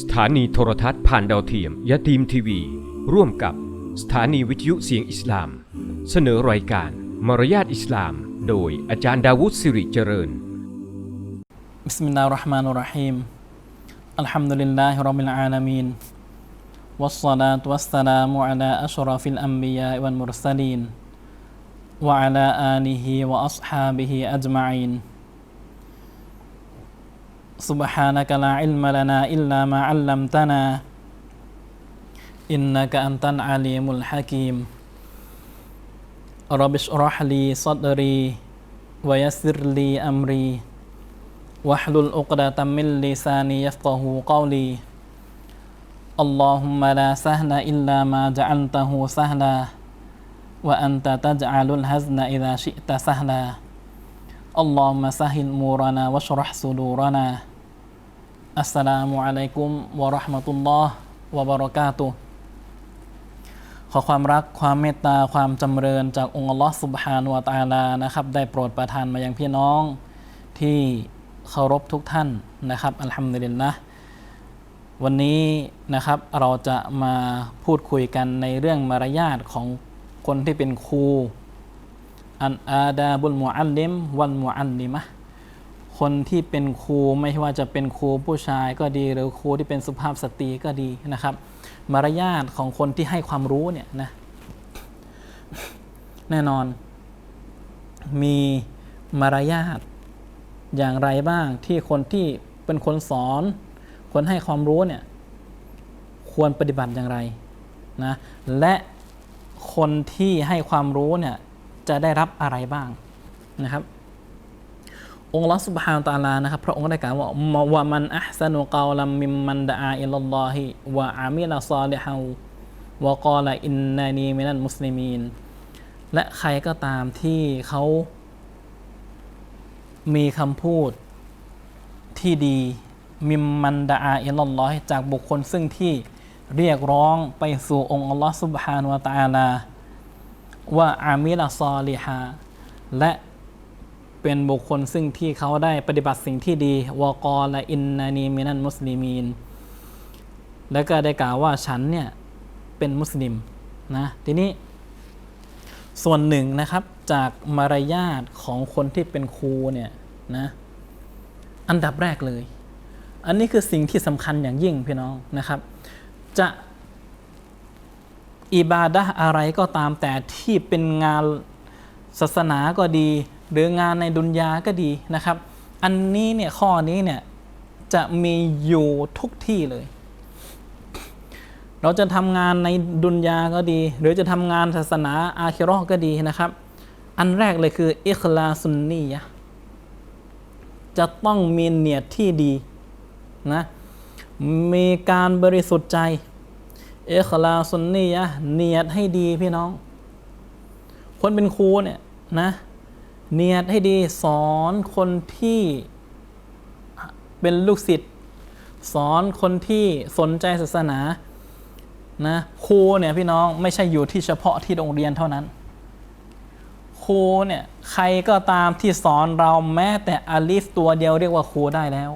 สถานีโทรทัศน์ผ่านดาวเทียมยะทีมทีวี ร่วมกับสถานีวิทยุเสียงอิสลาม เสนอรายการมารยาทอิสลาม โดยอาจารย์ดาวุฒสิริเจริญ بسم الله الرحمن الرحيم الحمد لله رب العالمين والصلاة والسلام على أشرف الأنبياء والمرسلين وعلى آله وأصحابه أجمعين سبحانك لا علم لنا إلا ما علمتنا إنك أنت العليم الحكيم. رب اشرح لي صدري ويسر لي أمري. واحلل عقدة من لساني يفقه قولي. اللهم لا سهل إلا ما جعلته سهلا وأنت تجعل الحزن إذا شئت سهلا. اللهم سهل أمورنا واشرح صدورنا. อัสสลามุอะลัยกุมวะราะห์มะตุลลอฮ์วะบะเราะกาตุขอความรักความเมตตาความจำเริญจากองค์อัลลอฮ์สุบฮานวะตาลานะครับได้โปรดประทานมายังพี่น้องที่เคารพทุกท่านนะครับอัลฮัมดุลิลละวันนี้นะครับเราจะมาพูดคุยกันในเรื่องมารยาทของคนที่เป็นครูอันอาดาบุลมุอัลลิมวันมุอัลลิมะ คนที่เป็นครูไม่ว่าจะเป็นครูผู้ชายก็ดี หรือครูที่เป็นสุภาพสตรีก็ดีนะครับ มารยาทของคนที่ให้ความรู้เนี่ยนะแน่นอน มีมารยาทอย่างไรบ้างที่คนที่เป็นคนสอน คนให้ความรู้เนี่ยควรปฏิบัติอย่างไรนะและคนที่ให้ความรู้เนี่ยจะได้รับอะไรบ้างนะครับ องค์ลอสุบฮานตาลานะครับพระองค์ได้กล่าวว่าว่ามันอัพสนุกาลัมมิมมันดาอิลลอฮิวะอามิลซาลิฮาวะกอลอินนานีมินันมุสลิมีนและใครก็ตามที่เขามีคำพูดที่ดีมิมมันดาอิลลอฮิจากบุคคลซึ่งที่เรียกร้องไปสู่องค์อัลลอฮ์สุบฮานวะตะอาลาว่าอามิลซอลิฮาและ เป็นบุคคลซึ่งที่เขาได้ปฏิบัติสิ่งที่ดีวอกอละอินนานีมินันมุสลิมีน แล้วก็ได้กล่าวว่าฉันเนี่ยเป็นมุสลิมนะทีนี้ส่วนหนึ่งนะครับจากมารยาทของคนที่เป็นครูเนี่ยนะอันดับแรกเลย อันนี้คือสิ่งที่สำคัญอย่างยิ่งพี่น้องนะครับ จะอิบาดะอะไรก็ตามแต่ที่เป็นงานศาสนาก็ดี หรืองานในดุนยาก็ดีนะครับ อันนี้เนี่ยข้อนี้เนี่ยจะมีอยู่ทุกที่เลย เราจะทำงานในดุนยาก็ดี หรือจะทำงานศาสนาอาคิรอก็ดีนะครับ อันแรกเลยคืออิคลาซุนนียะจะต้องมีเนียดที่ดีนะ มีการบริสุทธิ์ใจ เอคลาซุนนียะเนียดให้ดีพี่น้อง คนเป็นครูเนี่ยนะ เนียดให้ดีสอนคนที่เป็นลูกศิษย์สอนคนที่สนใจศาสนานะครูเนี่ยพี่น้องไม่ใช่อยู่ที่เฉพาะที่โรงเรียนเท่านั้นครูเนี่ยใครก็ตามที่สอนเราแม้แต่อาลิฟตัวเดียวเรียกว่าครูได้แล้ว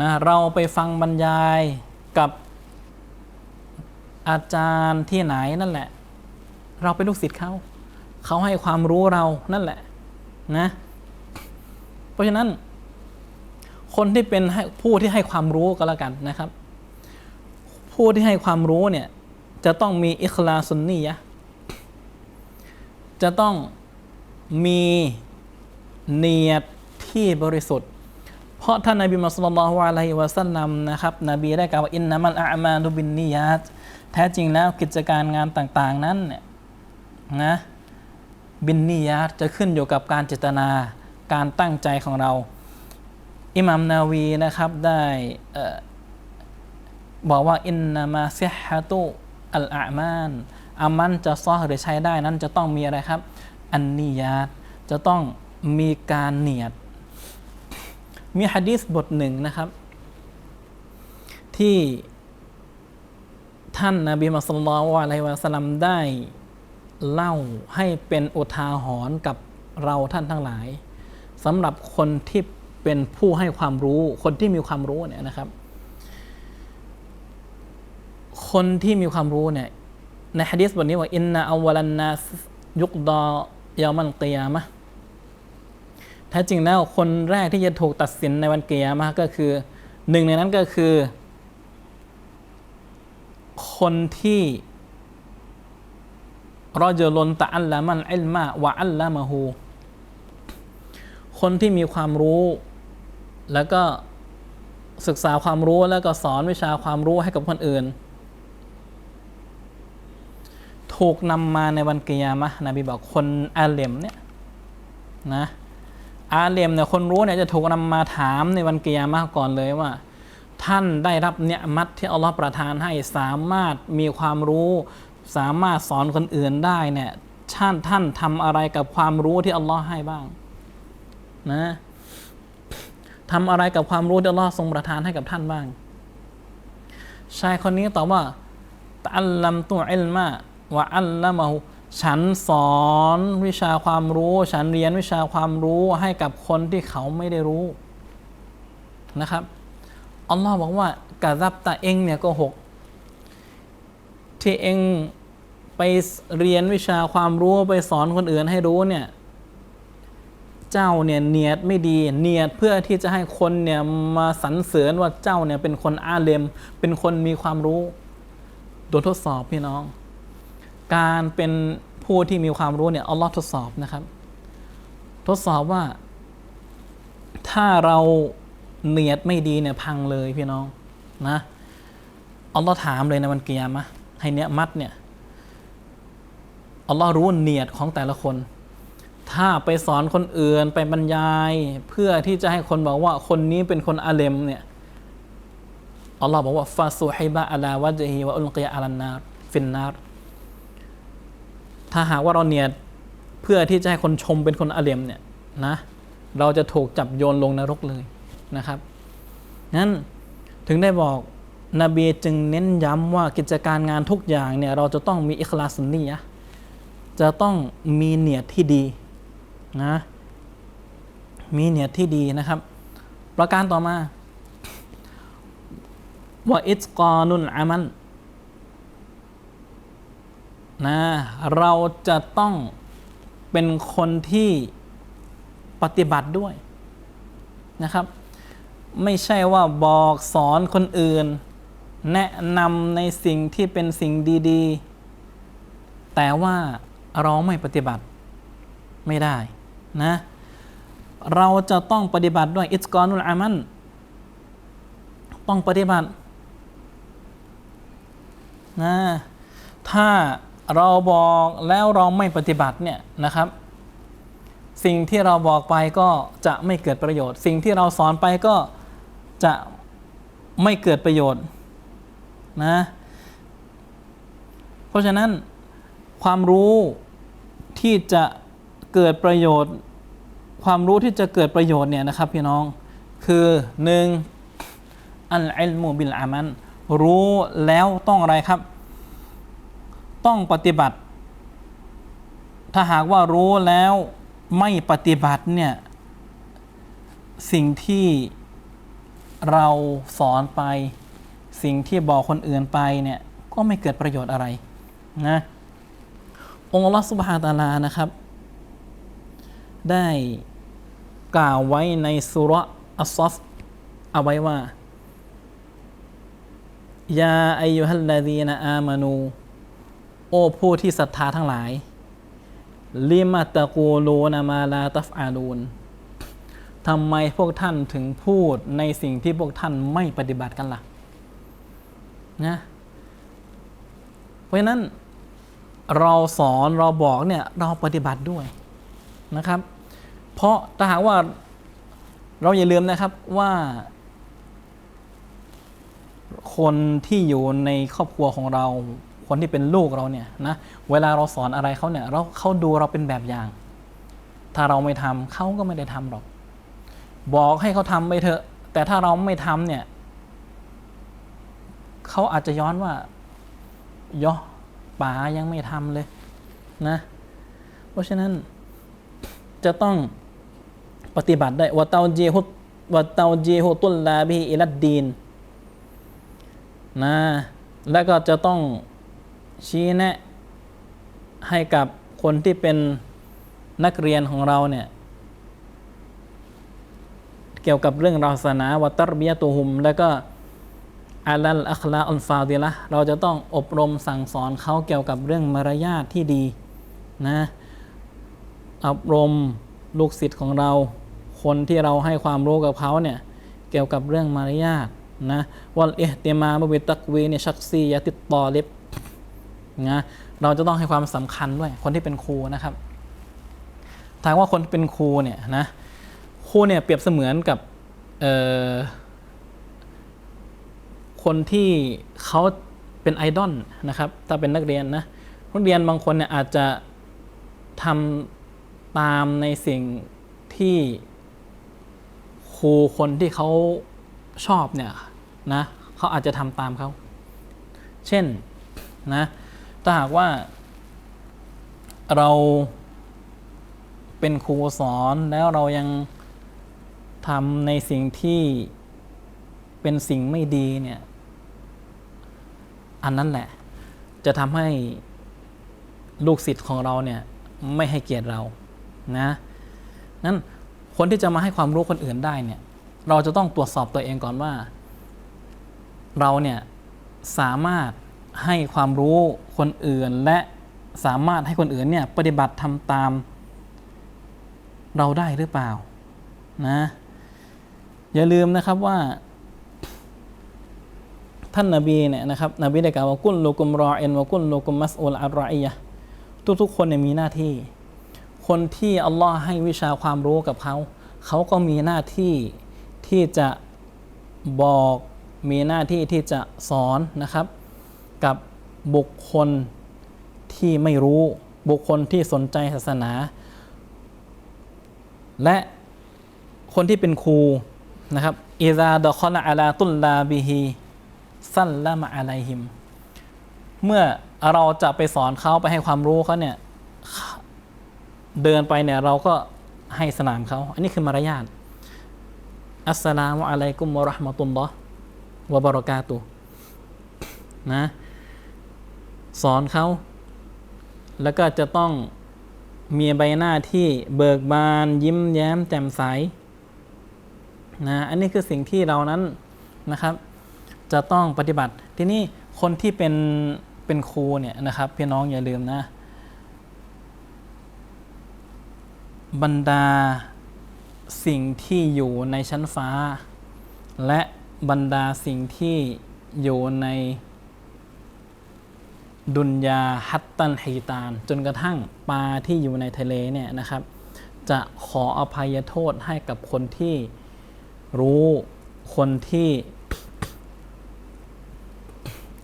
นะเราไปฟังบรรยายกับอาจารย์ที่ไหนนั่นแหละ เราเป็นลูกศิษย์เขา เขาให้ความรู้เรานั่นแหละนะ เพราะฉะนั้น คนที่เป็นผู้ที่ให้ความรู้ก็แล้วกันนะครับ ผู้ที่ให้ความรู้เนี่ยจะต้องมีอิคลาซุนนียะห์จะต้องมีเนียดที่บริสุทธิ์ เพราะท่านนบีมุสลิมละฮ์อะลัยฮิวะสัลลัมนะครับนบีได้กล่าวว่าอินนามัลอามาลุบินนียาตแท้จริงแล้วกิจการงานต่าง ๆ นั้นเนี่ยนะ บินนียาตจะขึ้นอยู่กับการเจตนาการตั้งใจของเรา อิหมัมนาวีนะครับได้บอกว่าอินนามาเซฮะตุอัลอามันอามันจะซอหรือใช้ได้นั้นจะต้องมีอะไรครับ อันนียาตจะต้องมีการเนียด มีฮะดีษบทหนึ่งนะครับ ที่ท่านนาบีมุสลิมอะลัยวะสัลลัมได้ เล่าให้เป็นอุทาหรณ์กับเราท่านทั้งหลายสำหรับคนที่เป็นผู้ให้ความรู้ คนที่มีความรู้เนี่ยนะครับ คนที่มีความรู้เนี่ยในฮะดีษบทนี้ว่าอินนาอวลันนาสยุกดอยามันเกียมะแท้จริงแล้วคนแรกที่จะถูกตัดสินในวันเกียมะก็คือหนึ่งในนั้นก็คือ คนที่ รอจลนตะอัลละมันอิลมาวะอัลละมะฮูคนที่มีความรู้ แล้วก็ศึกษาความรู้แล้วก็สอนวิชาความรู้ให้กับคนอื่น ถูกนำมาในวันกิยามะนบีบอกคนอาเลมเนี่ยนะอาเลมเนี่ยคนรู้เนี่ยจะถูกนำมาถามในวันกิยามะก่อนเลยว่า ท่านได้รับเนี่ยมัดที่อัลลอฮ์ประทานให้สามารถมีความรู้ สามารถสอนคนอื่นได้เนี่ยท่านท่านทำอะไรกับความรู้ที่อัลลอฮ์ให้บ้างนะทำอะไรกับความรู้ที่อัลลอฮ์ทรงประทานให้กับท่านบ้าง ชายคนนี้ตอบว่าตะอัลลัมตุอิลมาวะอัลละมะฮูฉันสอนวิชาความรู้ ฉันเรียนวิชาความรู้ให้กับคนที่เขาไม่ได้รู้นะครับอัลลอฮ์บอกว่ากะซับตาเองเนี่ยโก็หก ที่เองไปเรียนวิชาความรู้ไปสอนคนอื่นให้รู้เนี่ย เจ้าเนี่ยเนียดไม่ดี เนียดเพื่อที่จะให้คนเนี่ยมาสรรเสริญว่าเจ้าเนี่ยเป็นคนอาเลม เป็นคนมีความรู้ โดนทดสอบพี่น้อง การเป็นผู้ที่มีความรู้เนี่ยอัลลอฮ์ทดสอบนะครับ ทดสอบว่า ถ้าเราเนียดไม่ดีเนี่ยพังเลยพี่น้องนะอัลลอฮ์ถามเลยในวันเกียร์มะ ให้เนียมัดเนี่ยอัลลอฮ์รู้เนียดของแต่ละคน ถ้าไปสอนคนอื่นไปบรรยาย เพื่อที่จะให้คนบอกว่าคนนี้เป็นคนอาเลมเนี่ยอัลลอฮ์บอกว่าฟาซูฮิบะอัลาวะจฮีวะอุลกิยะอัลันนาร์ฟินนาร์ถ้าหากว่าเราเนียดเพื่อที่จะให้คนชมเป็นคนอาเลมเนี่ยนะเราจะถูกจับโยนลงนรกเลยนะครับนั้นถึงได้บอก นบีจึงเน้นย้ำว่ากิจการงานทุกอย่างเนี่ยเราจะต้องมีอิคลาสนียะจะต้องมีเนียดที่ดีนะมีเนียดที่ดีนะครับ ประการต่อมาว่าอิสกอนุนอามันนะเราจะต้องเป็นคนที่ปฏิบัติด้วยนะครับ ไม่ใช่ว่าบอกสอนคนอื่น แนะนำในสิ่งที่เป็นสิ่งดีๆ แต่ว่าเราไม่ปฏิบัติไม่ได้นะเราจะต้องปฏิบัติด้วยอิสกอนุลอามัน ต้องปฏิบัตินะถ้าเราบอกแล้วเราไม่ปฏิบัติเนี่ยนะครับ สิ่งที่เราบอกไปก็จะไม่เกิดประโยชน์ สิ่งที่เราสอนไปก็จะไม่เกิดประโยชน์ นะ เพราะฉะนั้นความรู้ที่จะเกิดประโยชน์ ความรู้ที่จะเกิดประโยชน์เนี่ยนะครับพี่น้องคือหนึ่งอัลอิลมูบิลอามันรู้แล้วต้องอะไรครับ ต้องปฏิบัติ ถ้าหากว่ารู้แล้วไม่ปฏิบัติเนี่ยสิ่งที่เราสอนไป สิ่งที่บอกคนอื่นไปเนี่ยก็ไม่เกิดประโยชน์อะไรนะองค์อัลลอฮฺสุบฮาตาลานะครับ ได้กล่าวไว้ในสุรอัสซอฟเอาไว้ว่ายาอายุฮัลลาดีนอามานู โอ้ผู้ที่ศรัทธาทั้งหลาย ลิมาตะกูลูนามาลาตัฟอาลูนทำไมพวกท่านถึงพูดในสิ่งที่พวกท่านไม่ปฏิบัติกันล่ะ นะเพราะฉะนั้นเราสอนเราบอกเนี่ยเราปฏิบัติด้วยนะครับ เพราะถ้าหากว่าเราอย่าลืมนะครับว่า คนที่อยู่ในครอบครัวของเรา คนที่เป็นลูกเราเนี่ยนะเวลาเราสอนอะไรเขาเนี่ยเราเขาดูเราเป็นแบบอย่าง ถ้าเราไม่ทำเขาก็ไม่ได้ทำหรอก บอกให้เขาทำไปเถอะ แต่ถ้าเราไม่ทำเนี่ย เขาอาจจะย้อนว่าย่อป๋ายังไม่ทำเลยนะ เพราะฉะนั้นจะต้องปฏิบัติได้ว่าเตาเจฮุตวะเตาเจฮุตุลลาบิอิลัดดีนนะแล้วก็จะต้องชี้แนะให้กับคนที่เป็นนักเรียนของเราเนี่ย เกี่ยวกับเรื่องราศาสนาวัตรเบียตุฮุม แล้วก็ อาลัลอัคลาอัลฟาดิละเราจะต้องอบรมสั่งสอนเขาเกี่ยวกับเรื่องมารยาทที่ดีนะอบรมลูกศิษย์ของเรา คนที่เราให้ความรู้กับเขาเนี่ยเกี่ยวกับเรื่องมารยาทนะวัลเอติมาบวิตักวีเนี่ยชักซียะติดต่อลิบนะเราจะต้องให้ความสำคัญด้วยคนที่เป็นครูนะครับถามว่าคนเป็นครูเนี่ยนะครูเนี่ยเปรียบเสมือนกับเอ่อ คนที่เขาเป็นไอดอลนะครับ ถ้าเป็นนักเรียนนะนักเรียนบางคนเนี่ยอาจจะทำตามในสิ่งที่ครูคนที่เขาชอบเนี่ยนะเขาอาจจะทำตามเขา เช่นนะถ้าหากว่าเราเป็นครูสอนแล้วเรายังทำในสิ่งที่เป็นสิ่งไม่ดีเนี่ย อันนั้นแหละ จะทำให้ลูกศิษย์ของเราเนี่ยไม่ให้เกียรติเรานะนั้นคนที่จะมาให้ความรู้คนอื่นได้เนี่ย เราจะต้องตรวจสอบตัวเองก่อนว่า เราเนี่ยสามารถให้ความรู้คนอื่นและสามารถให้คนอื่นเนี่ยปฏิบัติทำตาม เราได้หรือเปล่านะอย่าลืมนะครับว่า ท่านนาบีเนี่ยนะครับนบีได้กล่าวว่ากุลโลกุมรอเอ็นวะกุลโลกุมมัสอุลอัลรออียะทุกๆคนเนี่ยมีหน้าที่ คนที่อัลลอฮ์ให้วิชาความรู้กับเขา เขาก็มีหน้าที่ที่จะบอกมีหน้าที่ที่จะสอนนะครับ กับบุคคลที่ไม่รู้บุคคลที่สนใจศาสนา และคนที่เป็นครูนะครับอิซาดะคอลอาลาตุลลาบิฮี ซัลละมะอะลัยฮิม เมื่อเราจะไปสอนเขาไปให้ความรู้เขาเนี่ยเดินไปเนี่ยเราก็ให้สนามเขาอันนี้คือมารยาทอัสสลามุอะลัยกุมวะราะห์มะตุลลอฮ์วะบะเราะกาตุนะสอนเขา แล้วก็จะต้องมีใบหน้าที่เบิกบาน ยิ้มแย้ม แจ่มใสนะอันนี้คือสิ่งที่เรานั้นนะครับ จะต้องปฏิบัติ ทีนี้คนที่เป็นเป็นครูเนี่ยนะครับพี่น้องอย่าลืมนะ บรรดาสิ่งที่อยู่ในชั้นฟ้า และบรรดาสิ่งที่อยู่ในดุนยาฮัตตันฮีตาน จนกระทั่งปลาที่อยู่ในทะเลเนี่ยนะครับ จะขออภัยโทษให้กับคนที่รู้คนที่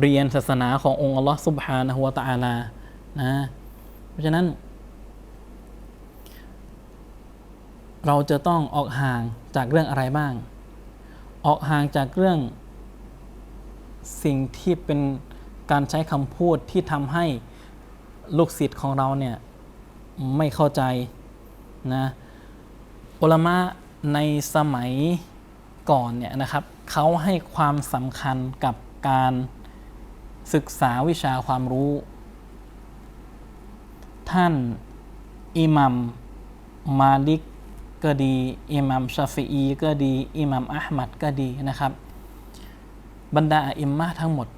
เรียนศาสนาขององค์อัลลอฮ์ซุบฮานะฮุวาตาลานะเพราะฉะนั้น เราจะต้องออกห่างจากเรื่องอะไรบ้าง ออกห่างจากเรื่อง สิ่งที่เป็นการใช้คำพูดที่ทำให้ลูกศิษย์ของเราเนี่ยไม่เข้าใจนะอุลามะในสมัยก่อนเนี่ยนะครับเขาให้ความสำคัญกับการ ศึกษาวิชาความรู้ ท่านอิหมัมมาลิกก็ดีอิหมัมชาฟีอีก็ดีอิหมัมอัลมัดก็ดีนะครับ บรรดาอิมมะห์ทั้งหมด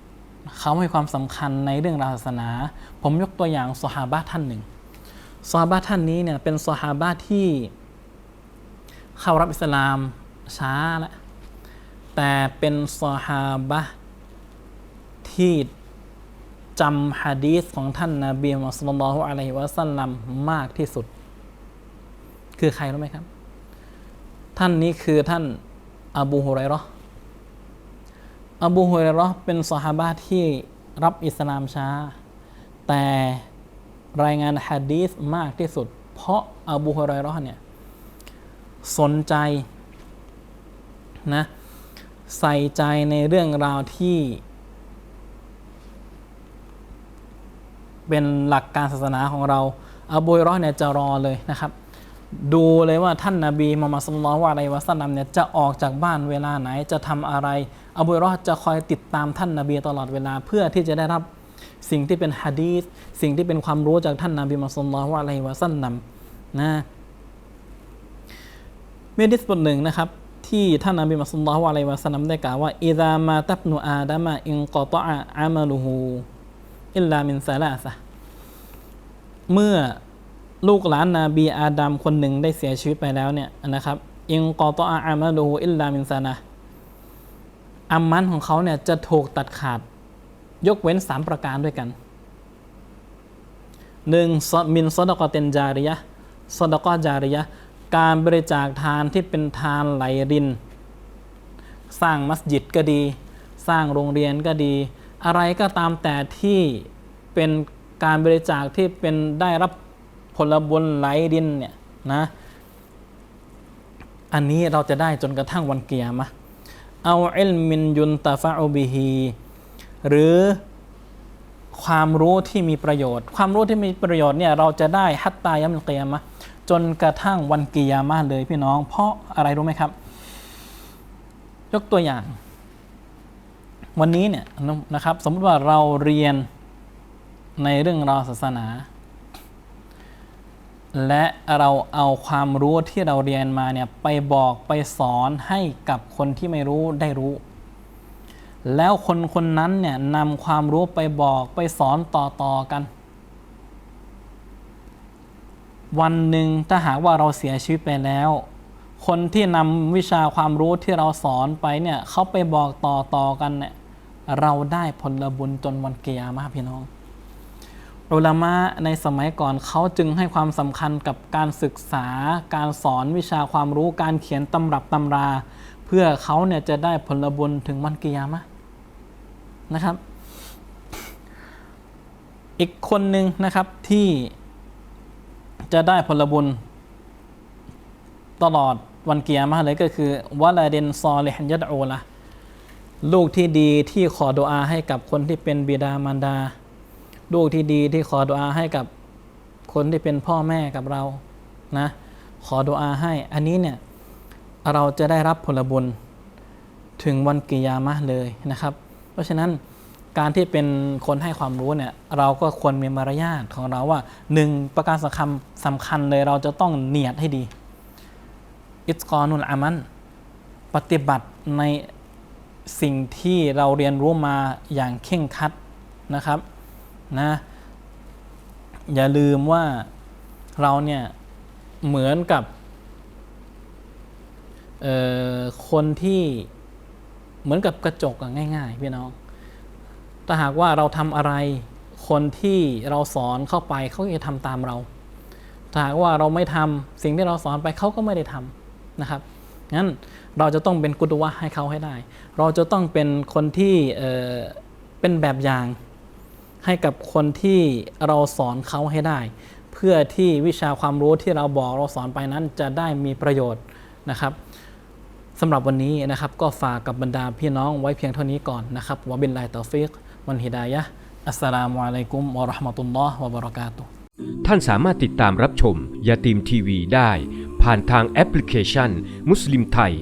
เขาให้ความสำคัญในเรื่องราวศาสนา ผมยกตัวอย่างสหาบะท่านหนึ่งสหาบะท่านนี้เนี่ยเป็นสหาบะที่เข้ารับอิสลามช้าแล้วแต่เป็นสหาบะ ที่จำฮะดีษของท่านนาบีมุฮัมมัดศ็อฮุอะลัยฮิวะซัลลัมมากที่สุด คือใครรู้ไหมครับ ท่านนี้คือท่านอบูฮุไรราะห์อบูฮุไรราะห์เป็นสหาบะที่รับอิสลามช้า แต่รายงานฮะดีษมากที่สุด เพราะอบูฮุไรราะห์เนี่ยสนใจนะใส่ใจในเรื่องราวที่ เป็นหลักการศาสนาของเราอบูฮุไรเราะห์เนี่ยจะรอเลยนะครับ ดูเลยว่าท่านนาบีมุฮัมมัดสุลลัลลอฮุอะลัยฮิวะสัลลัมเนี่ยจะออกจากบ้านเวลาไหนจะทำอะไรอบูฮุรอจะคอยติดตามท่านนาบีตลอดเวลาเพื่อที่จะได้รับสิ่งที่เป็นฮะดีษสิ่งที่เป็นความรู้จากท่านนาบีมุฮัมมัดสุลลัลลอฮุอะลัยฮิวะสัลลัมนะมีดิษบทหนึ่งนะครับที่ท่านนาบีมุฮัมมัดสุลลัลลอฮุอะลัยวะสัลลัมได้กล่าวว่าอิดามาตับนุอาดามะอินกอตะอามัลุฮู อิลลามินซาลาซะเมื่อลูกหลานนาบีอาดัมคนหนึ่งได้เสียชีวิตไปแล้วเนี่ยนะครับอิงกอตอาอามาดูอิลลามินซานะอัมมันของเขาเนี่ยจะถูกตัดขาด ยกเว้น3ประการด้วยกันหนึ่งมินซอดกอเตนจาริยะซอดกอจาริยะการบริจาคทานที่เป็นทานไหลริน สร้างมัสยิดก็ดี สร้างโรงเรียนก็ดี อะไรก็ตามแต่ที่เป็นการบริจาคที่เป็นได้รับผลบุญไหลดินเนี่ยนะอันนี้เราจะได้จนกระทั่งวันเกียร์มะเอาเอลมินยุนตาฟาอบิฮีหรือความรู้ที่มีประโยชน์ ความรู้ที่มีประโยชน์เนี่ยเราจะได้ฮัตตายัมเกียร์มะจนกระทั่งวันเกียร์มาเลยพี่น้อง เพราะอะไรรู้ไหมครับ ยกตัวอย่าง วันนี้เนี่ยนะครับสมมติว่าเราเรียนในเรื่องราวศาสนา และเราเอาความรู้ที่เราเรียนมาเนี่ยไปบอกไปสอนให้กับคนที่ไม่รู้ได้รู้ แล้วคนคนนั้นเนี่ยนำความรู้ไปบอกไปสอนต่อๆกัน วันหนึ่งถ้าหากว่าเราเสียชีวิตไปแล้วคนที่นำวิชาความรู้ที่เราสอนไปเนี่ยเขาไปบอกต่อๆกันเนี่ย เราได้ผลบุญจนวันเกียร์มาพี่น้องอุลามะในสมัยก่อนเขาจึงให้ความสำคัญกับการศึกษา การสอนวิชาความรู้การเขียนตำรับตำรา เพื่อเขาเนี่ยจะได้ผลบุญถึงวันกิยามะนะครับ อีกคนหนึ่งนะครับที่จะได้ผลบุญตลอดวันกิยามะเลยก็คือวะลาเดนซอเลหันยัดโอละ ลูกที่ดีที่ขอดุอาให้กับคนที่เป็นบิดามารดา ลูกที่ดีที่ขอดุอาให้กับคนที่เป็นพ่อแม่กับเรานะขอดุอาให้ อันนี้เนี่ยเราจะได้รับผลบุญถึงวันกิยามะเลยนะครับ เพราะฉะนั้นการที่เป็นคนให้ความรู้เนี่ยเราก็ควรมีมารยาทของเราว่าหนึ่งประการสำคัญสำคัญเลยเราจะต้องเนียดให้ดี อิสกอนุลอามัน ปฏิบัติใน สิ่งที่เราเรียนรู้มาอย่างเข่งคัดนะครับนะอย่าลืมว่าเราเนี่ยเหมือนกับคนที่เหมือนกับกระจกง่าย ๆ พี่น้องถ้าหากว่าเราทำอะไรคนที่เราสอนเข้าไปเขาจะทำตามเรา ถ้าหากว่าเราไม่ทำสิ่งที่เราสอนไปเขาก็ไม่ได้ทำนะครับ งั้นเราจะต้องเป็นกุตวะให้เขาให้ได้ เราจะต้องเป็นคนที่เป็นแบบอย่างให้กับคนที่เราสอนเขาให้ได้ เพื่อที่วิชาความรู้ที่เราบอกเราสอนไปนั้นจะได้มีประโยชน์นะครับสำหรับวันนี้นะครับก็ฝากกับบรรดาพี่น้องไว้เพียงเท่านี้ก่อนนะครับวะบินไลตอฟิกวันฮิดายะอัสสลามุอะลัยกุมวะราะห์มะตุลลอฮ์วะบะเราะกาตุท่านสามารถติดตามรับชมยาตีมทีวีได้ ผ่านทางแอปพลิเคชัน มุสลิมไทย